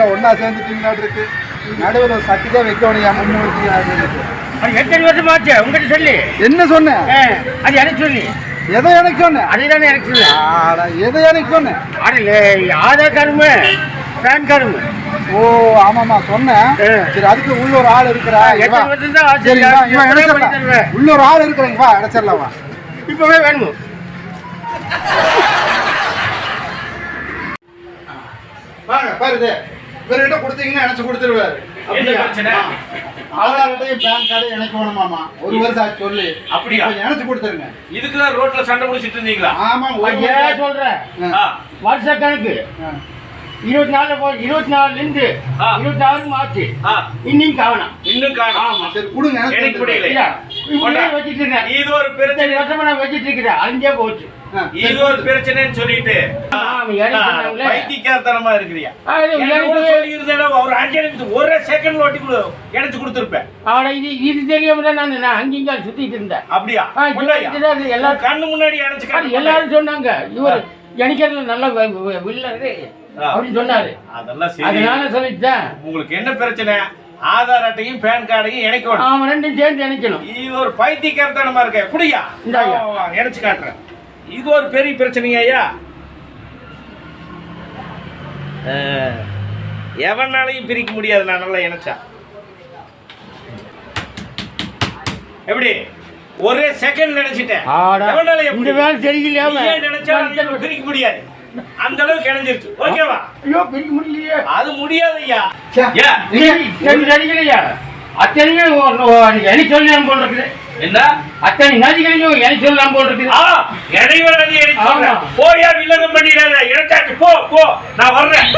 என்ன ஒண்ணா சேர்ந்துட்டீங்களா இருக்கு. நடுவில் ஒரு சட்டிக்கே வைக்கணும் முன்னூற்றி அது எத்தனை வருஷம் ஆச்சு? உங்ககிட்ட சொல்லி. என்ன சொன்னேன் அது எனக்கு சொல்லி. எதை எனக்கு சொன்னேன் அதுதானே எனக்கு எதை எனக்கு அது லே- ஆதார் கார்டுமே பேன் கார்டுமே. ஓ ஆமாமா சொன்னேன். சரி அதுக்கு உள்ள ஒரு ஆள் இருக்கிறா. சரி. உள்ள ஒரு ஆள் இருக்கிறாங்க வா அடைச்சிடலாம் வா. இப்பவே வேணும்? வாங்க பாருது இவர்கிட்ட கொடுத்தீங்கன்னா இணைச்சு கொடுத்துருவாரு. பிரச்சனை? ஆதார் அட்டையும் பேன் கார்டு எனக்கு வேணுமாமா ஒரு வருஷம் ஆச்சு சொல்லி. அப்படியா? இணைச்சு கொடுத்துருங்க. இதுக்குதான் ரோட்ல சண்டை முடிச்சிட்டு இருந்தீங்களா? ஆமா ஏன் சொல்றேன்? வருஷ கணக்கு. இருபத்தி நாலு போ இருபத்தி நாலுல இருந்து ஆ. இருபத்தி ஆறு ஆச்சு ஆ, இன்னும் காவணும் இன்னும் காணும். சரி கொடுங்க. எனக்கு இப்படியே வச்சிட்டு இருக்கேன் இது ஒரு பிரச்சனை. வருஷமா நான் வச்சிட்டு இருக்கிறேன் அழிஞ்சே போச்சு. இது ஒரு பிரச்சனைன்னு சொல்லிட்டு. ஆமா, எனக்கு. பைத்தியக்காரத்தனமா இருக்கிறியா? எனக்கு ஒரு அஞ்சு நிமிஷம் ஒரே செகண்ட் ஓட்டி கொடு இணைச்சு கொடுத்துருப்பேன். அவனை இது இது தெரியாம தான் நான் நான் அங்கிங்க சுத்திட்டு இருந்தேன். அப்படியா? எல்லாரும் கண்ணு முன்னாடி இணைச்சு எல்லாரும் சொன்னாங்க. இவர் எனக்கிறதுல நல்ல வில்லரு. ஆ. அப்படின்னு சொன்னாரு. அதெல்லாம் சரி. அதனால சொல்லிட்டேன். உங்களுக்கு என்ன பிரச்சனை? ஆதார் அட்டையும் பேன் கார்டையும் இணைக்கணும். அவன் ரெண்டும் சேர்ந்து நினைக்கணும் இது ஒரு பைத்தியக்காரத்தனமா இருக்க. குடியா? இணைச்சு காட்டுறேன். இது ஒரு பெரிய பிரச்சனையா எவனாலையும் பிரிக்க முடியாது. நான் நல்லா இணைச்சா. எப்படி? ஒரே செகண்ட் நினைச்சிட்டேன் எவனால எப்படி? வேலை தெரியலையாம. நீயே நினைச்சா பிரிக்க முடியாது. அந்த அளவுக்கு இணைஞ்சிருச்சு. ஓகேவா? ஐயோ பிரிக்க முடியலையே. அது முடியாது ஐயா நடிகளையா அத்தனையும் எனக்கு சொல்லலாம் போல் இருக்குது. என்ன? அத்தனை நதிகளையும் எனக்கு சொல்லலாம் போல் இருக்குது. இடைவேளை. போயா வில்லங்கம் பண்ணிடாத. இறச்சாச்சு போ போ. நான் வர்றேன்.